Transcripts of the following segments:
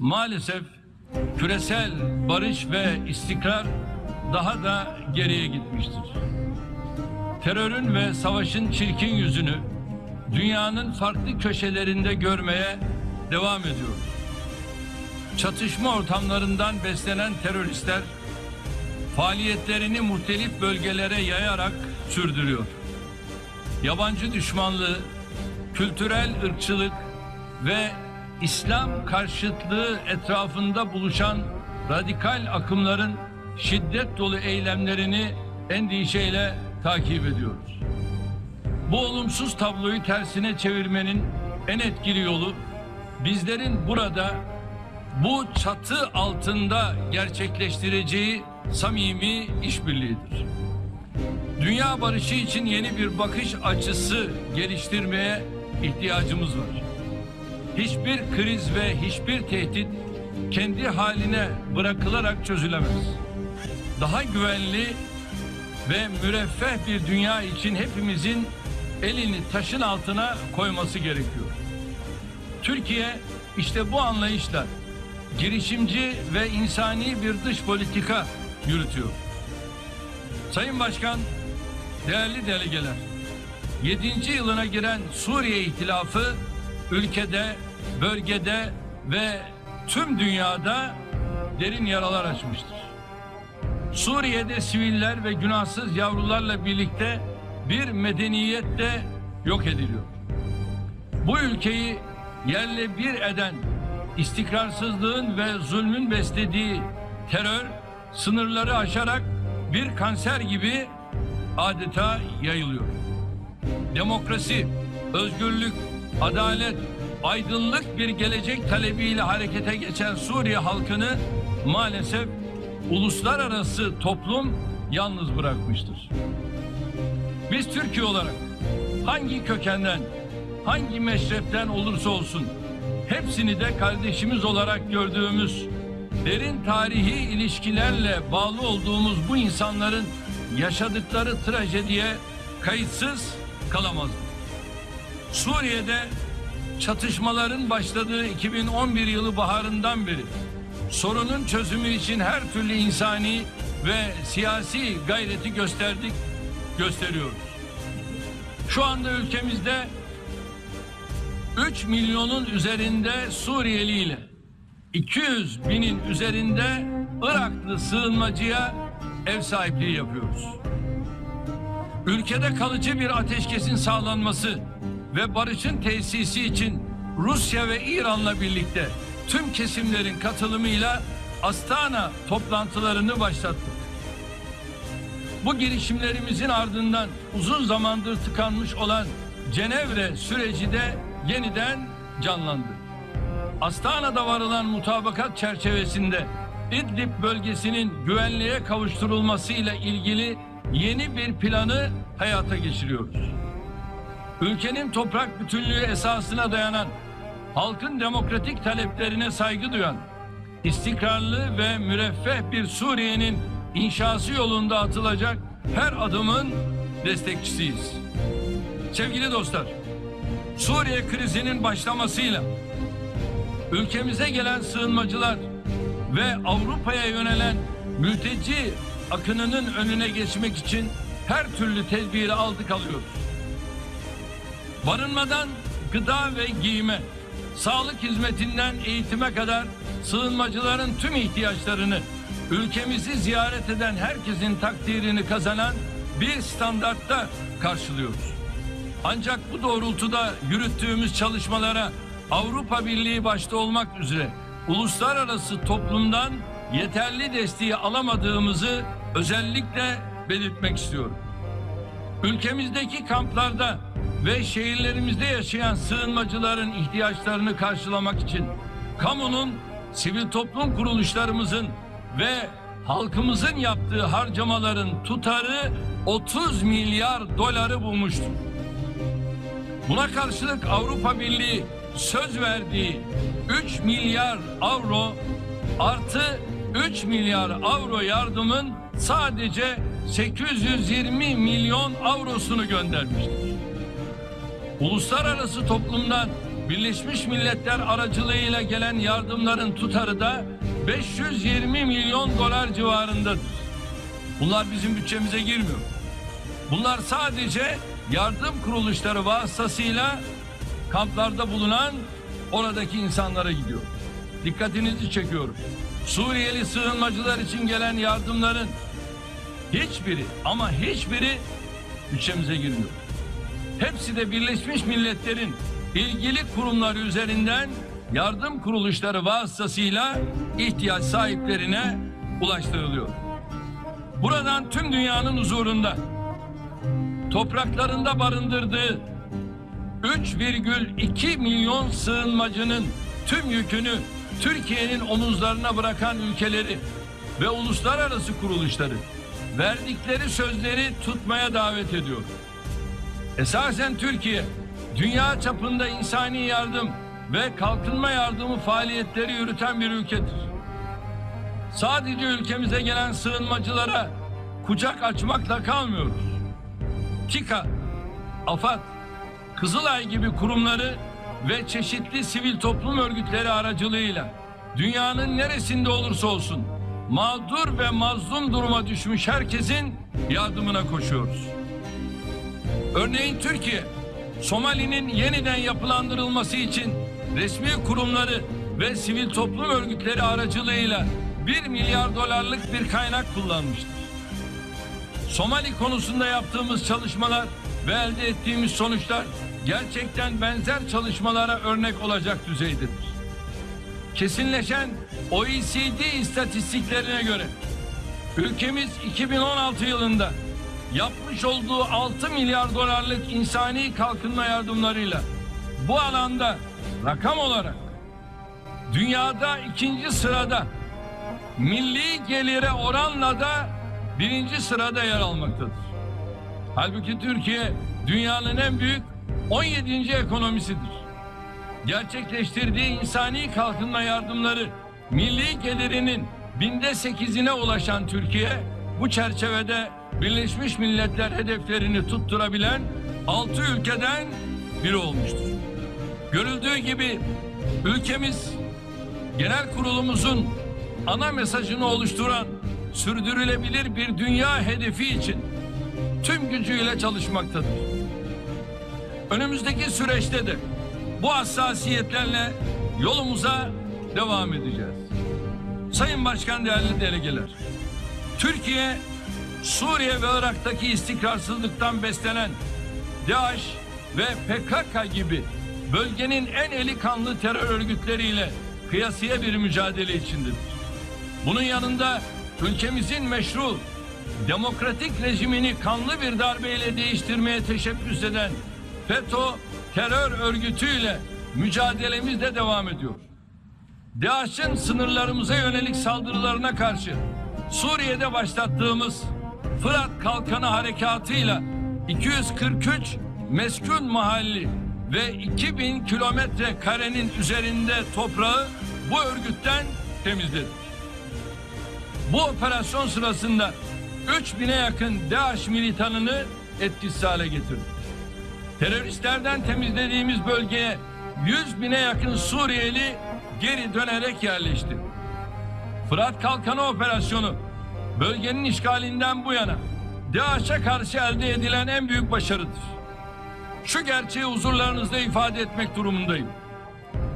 maalesef küresel barış ve istikrar daha da geriye gitmiştir. Terörün ve savaşın çirkin yüzünü dünyanın farklı köşelerinde görmeye devam ediyoruz. Çatışma ortamlarından beslenen teröristler faaliyetlerini muhtelif bölgelere yayarak sürdürüyor. Yabancı düşmanlığı, kültürel ırkçılık ve İslam karşıtlığı etrafında buluşan radikal akımların şiddet dolu eylemlerini endişeyle takip ediyoruz. Bu olumsuz tabloyu tersine çevirmenin en etkili yolu bizlerin burada bu çatı altında gerçekleştireceği samimi işbirliğidir. Dünya barışı için yeni bir bakış açısı geliştirmeye ihtiyacımız var. Hiçbir kriz ve hiçbir tehdit kendi haline bırakılarak çözülemez. Daha güvenli ve müreffeh bir dünya için hepimizin elini taşın altına koyması gerekiyor. Türkiye işte bu anlayışla girişimci ve insani bir dış politika yürütüyor. Sayın Başkan, değerli delegeler, 7. yılına giren Suriye ihtilafı ülkede, bölgede ve tüm dünyada derin yaralar açmıştır. Suriye'de siviller ve günahsız yavrularla birlikte bir medeniyet de yok ediliyor. Bu ülkeyi yerle bir eden istikrarsızlığın ve zulmün beslediği terör sınırları aşarak bir kanser gibi adeta yayılıyor. Demokrasi, özgürlük, adalet, aydınlık bir gelecek talebiyle harekete geçen Suriye halkını maalesef uluslararası toplum yalnız bırakmıştır. Biz Türkiye olarak hangi kökenden, hangi meşrepten olursa olsun hepsini de kardeşimiz olarak gördüğümüz derin tarihi ilişkilerle bağlı olduğumuz bu insanların yaşadıkları trajediye kayıtsız kalamaz. Suriye'de çatışmaların başladığı 2011 yılı baharından beri sorunun çözümü için her türlü insani ve siyasi gayreti gösterdik, gösteriyoruz. Şu anda ülkemizde 3 milyonun üzerinde Suriyeli ile 200 binin üzerinde Iraklı sığınmacıya ev sahipliği yapıyoruz. Ülkede kalıcı bir ateşkesin sağlanması ve barışın tesisi için Rusya ve İran'la birlikte tüm kesimlerin katılımıyla Astana toplantılarını başlattık. Bu girişimlerimizin ardından uzun zamandır tıkanmış olan Cenevre süreci de yeniden canlandı. Astana'da varılan mutabakat çerçevesinde İdlib bölgesinin güvenliğe kavuşturulmasıyla ilgili yeni bir planı hayata geçiriyoruz. Ülkenin toprak bütünlüğü esasına dayanan, halkın demokratik taleplerine saygı duyan, istikrarlı ve müreffeh bir Suriye'nin inşası yolunda atılacak her adımın destekçisiyiz. Sevgili dostlar, Suriye krizinin başlamasıyla ülkemize gelen sığınmacılar ve Avrupa'ya yönelen mülteci akınının önüne geçmek için her türlü tedbiri aldık alıyoruz. Barınmadan gıda ve giyime, sağlık hizmetinden eğitime kadar sığınmacıların tüm ihtiyaçlarını ülkemizi ziyaret eden herkesin takdirini kazanan bir standartta karşılıyoruz. Ancak bu doğrultuda yürüttüğümüz çalışmalara Avrupa Birliği başta olmak üzere uluslararası toplumdan yeterli desteği alamadığımızı özellikle belirtmek istiyorum. Ülkemizdeki kamplarda ve şehirlerimizde yaşayan sığınmacıların ihtiyaçlarını karşılamak için kamunun, sivil toplum kuruluşlarımızın ve halkımızın yaptığı harcamaların tutarı 30 milyar doları bulmuştur. Buna karşılık Avrupa Birliği söz verdiği 3 milyar avro artı 3 milyar avro yardımın sadece 820 milyon avrosunu göndermiştir. Uluslararası toplumdan Birleşmiş Milletler aracılığıyla gelen yardımların tutarı da 520 milyon dolar civarındadır. Bunlar bizim bütçemize girmiyor. Bunlar sadece yardım kuruluşları vasıtasıyla kamplarda bulunan oradaki insanlara gidiyor. Dikkatinizi çekiyorum. Suriyeli sığınmacılar için gelen yardımların hiçbiri ama hiçbiri bütçemize girmiyor. Hepsi de Birleşmiş Milletler'in ilgili kurumları üzerinden yardım kuruluşları vasıtasıyla ihtiyaç sahiplerine ulaştırılıyor. Buradan tüm dünyanın huzurunda topraklarında barındırdığı 3,2 milyon sığınmacının tüm yükünü Türkiye'nin omuzlarına bırakan ülkeleri ve uluslararası kuruluşları verdikleri sözleri tutmaya davet ediyor. Esasen Türkiye dünya çapında insani yardım ve kalkınma yardımı faaliyetleri yürüten bir ülkedir. Sadece ülkemize gelen sığınmacılara kucak açmakla kalmıyoruz. TİKA, AFAD, Kızılay gibi kurumları ve çeşitli sivil toplum örgütleri aracılığıyla dünyanın neresinde olursa olsun mağdur ve mazlum duruma düşmüş herkesin yardımına koşuyoruz. Örneğin Türkiye, Somali'nin yeniden yapılandırılması için resmi kurumları ve sivil toplum örgütleri aracılığıyla 1 milyar dolarlık bir kaynak kullanmıştır. Somali konusunda yaptığımız çalışmalar ve elde ettiğimiz sonuçlar gerçekten benzer çalışmalara örnek olacak düzeydedir. Kesinleşen OECD istatistiklerine göre ülkemiz 2016 yılında yapmış olduğu 6 milyar dolarlık insani kalkınma yardımlarıyla bu alanda rakam olarak dünyada ikinci sırada milli gelire oranla da birinci sırada yer almaktadır. Halbuki Türkiye dünyanın en büyük 17. ekonomisidir. Gerçekleştirdiği insani kalkınma yardımları milli gelirinin binde sekizine ulaşan Türkiye bu çerçevede Birleşmiş Milletler hedeflerini tutturabilen altı ülkeden biri olmuştur. Görüldüğü gibi ülkemiz genel kurulumuzun ana mesajını oluşturan sürdürülebilir bir dünya hedefi için tüm gücüyle çalışmaktadır. Önümüzdeki süreçte de bu hassasiyetlerle yolumuza devam edeceğiz. Sayın Başkan değerli delegeler, Türkiye Suriye ve Irak'taki istikrarsızlıktan beslenen DAEŞ ve PKK gibi bölgenin en eli kanlı terör örgütleriyle kıyasıya bir mücadele içindedir. Bunun yanında ülkemizin meşru demokratik rejimini kanlı bir darbeyle değiştirmeye teşebbüs eden FETÖ terör örgütüyle mücadelemiz de devam ediyor. DAEŞ'in sınırlarımıza yönelik saldırılarına karşı Suriye'de başlattığımız Fırat Kalkanı Harekatı'yla 243 meskun mahalli ve 2000 kilometre karenin üzerinde toprağı bu örgütten temizledik. Bu operasyon sırasında 3000'e yakın DAEŞ militanını etkisiz hale getirdik. Teröristlerden temizlediğimiz bölgeye 100 bine yakın Suriyeli geri dönerek yerleşti. Fırat Kalkanı operasyonu bölgenin işgalinden bu yana DAEŞ'e karşı elde edilen en büyük başarıdır. Şu gerçeği huzurlarınızda ifade etmek durumundayım.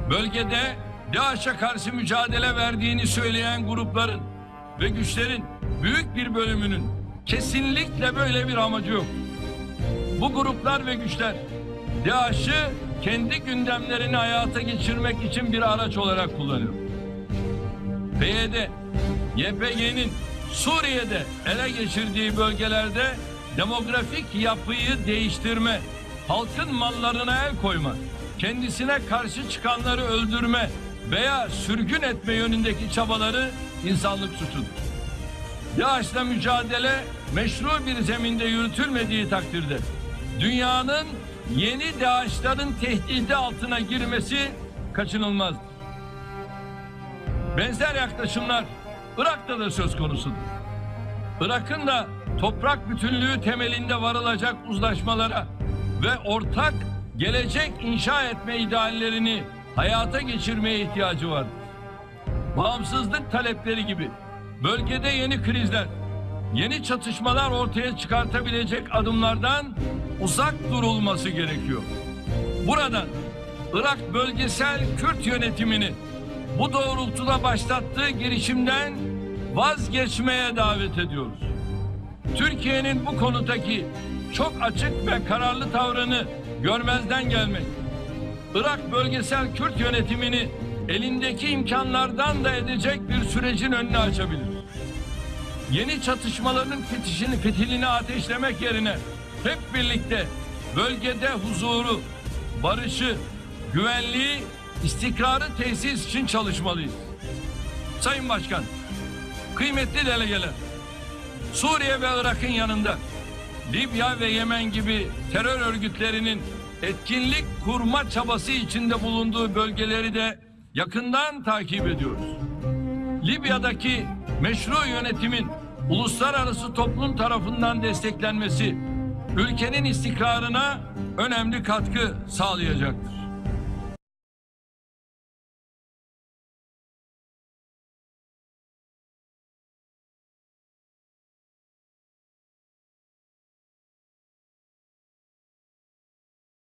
Bölgede DAEŞ'e karşı mücadele verdiğini söyleyen grupların ve güçlerin büyük bir bölümünün kesinlikle böyle bir amacı yok. Bu gruplar ve güçler DAEŞ'ı kendi gündemlerini hayata geçirmek için bir araç olarak kullanıyor. PYD, YPG'nin Suriye'de ele geçirdiği bölgelerde demografik yapıyı değiştirme, halkın mallarına el koyma, kendisine karşı çıkanları öldürme veya sürgün etme yönündeki çabaları insanlık suçudur. DAEŞ'la mücadele meşru bir zeminde yürütülmediği takdirde dünyanın yeni DAEŞ'ların tehdidi altına girmesi kaçınılmazdır. Benzer yaklaşımlar Irak'ta da söz konusudur. Irak'ın da toprak bütünlüğü temelinde varılacak uzlaşmalara ve ortak gelecek inşa etme ideallerini hayata geçirmeye ihtiyacı var. Bağımsızlık talepleri gibi bölgede yeni krizler, yeni çatışmalar ortaya çıkartabilecek adımlardan uzak durulması gerekiyor. Buradan Irak bölgesel Kürt yönetimini bu doğrultuda başlattığı girişimden vazgeçmeye davet ediyoruz. Türkiye'nin bu konudaki çok açık ve kararlı tavrını görmezden gelmek, Irak bölgesel Kürt yönetimini elindeki imkanlardan da edecek bir sürecin önünü açabilir. Yeni çatışmaların fitişini, fitilini ateşlemek yerine hep birlikte bölgede huzuru, barışı, güvenliği, istikrarı tesis için çalışmalıyız. Sayın Başkan, kıymetli delegeler, Suriye ve Irak'ın yanında Libya ve Yemen gibi terör örgütlerinin etkinlik kurma çabası içinde bulunduğu bölgeleri de yakından takip ediyoruz. Libya'daki meşru yönetimin uluslararası toplum tarafından desteklenmesi ülkenin istikrarına önemli katkı sağlayacaktır.